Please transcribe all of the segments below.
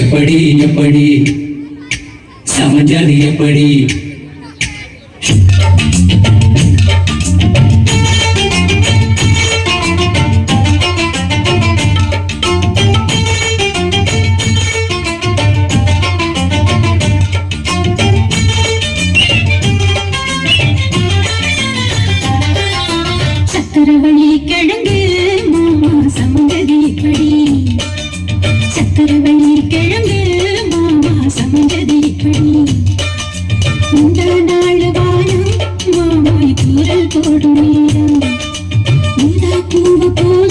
எப்படி எப்படி? சமைஞ்சது எப்படி? சக்கரவள்ளி கிழங்கு இப்படி சக்கரவள்ளி கிழங்கு மாமா சமந்ததி இப்படி. இந்த நாள் வானம் மாமாய் கூறல் போடும் நேரம். பூவு போல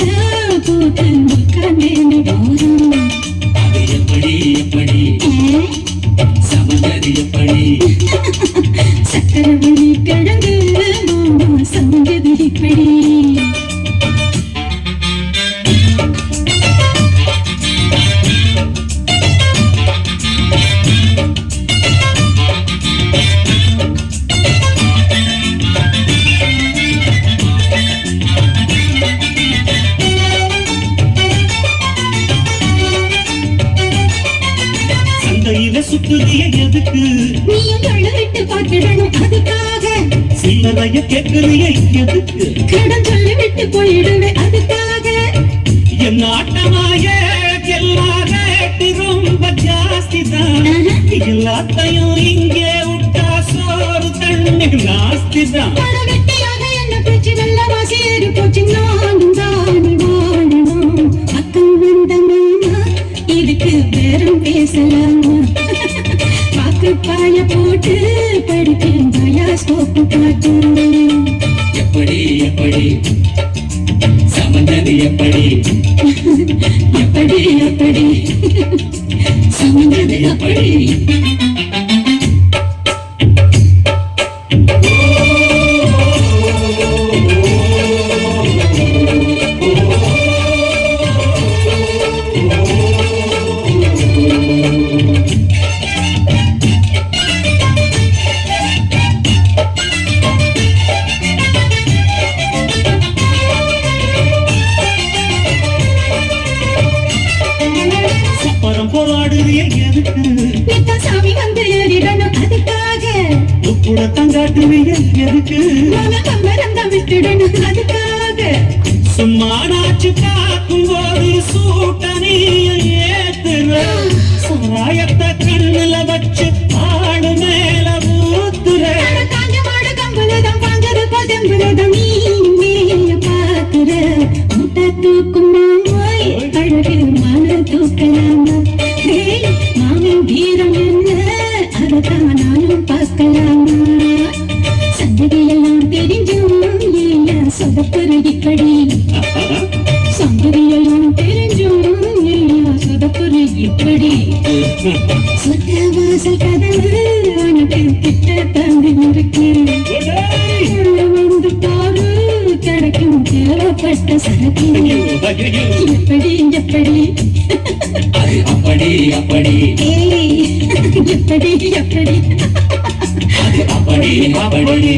சுத்துறிய எதுக்கு? நீயும் விட்டு பார்த்திடணும் அதுக்காக. சில்லறைய கேட்கறிய எதுக்கு? கடன் சொல்லி விட்டு போயிடுவேன் அதுக்காக. என் ஆட்டமாய எல்லா ரேட்டு ரொம்ப ஜாஸ்தி தான் எல்லாத்தையும் இங்கே விட்டா சோறு தண்ணி நாஸ்தி தான் பாய போட்டு படிப்பேன் பயாஸ்கோப்பு பாட்டு எப்படி எப்படி? சமைஞ்சது எப்படி? எப்படி எப்படி? சமந்தது அப்படி சப்பரம் உப்புட தங்காட்டுறிய எதுக்கு? சும்மா நாச்சு பார்க்கும் போது சூட்டனிய ஏத்துற. சாராயத்தை கண்ணுல வச்சு ஆடு மேல ஊத்துற. பாக்குற முட்டை தூக்கும் அழகு மன தூக்கலாமா நானும் பார்க்கலாமா. சந்ததியெல்லாம் தெரிஞ்சும் ஏன் சொதப்புற இப்படி சந்ததியெல்லாம் தெரிஞ்சும் ஏன் சொதப்புற இப்படி சொத்த வாசல் கதவு உனக்கு கிட்ட தந்து இருக்கிறேன் வந்து பாரு கிடைக்கும் தேவைப்பட்ட சரக்கு. எப்படி எப்படி அது அப்படி அப்படி. எப்படி எப்படி அப்படி அப்படி.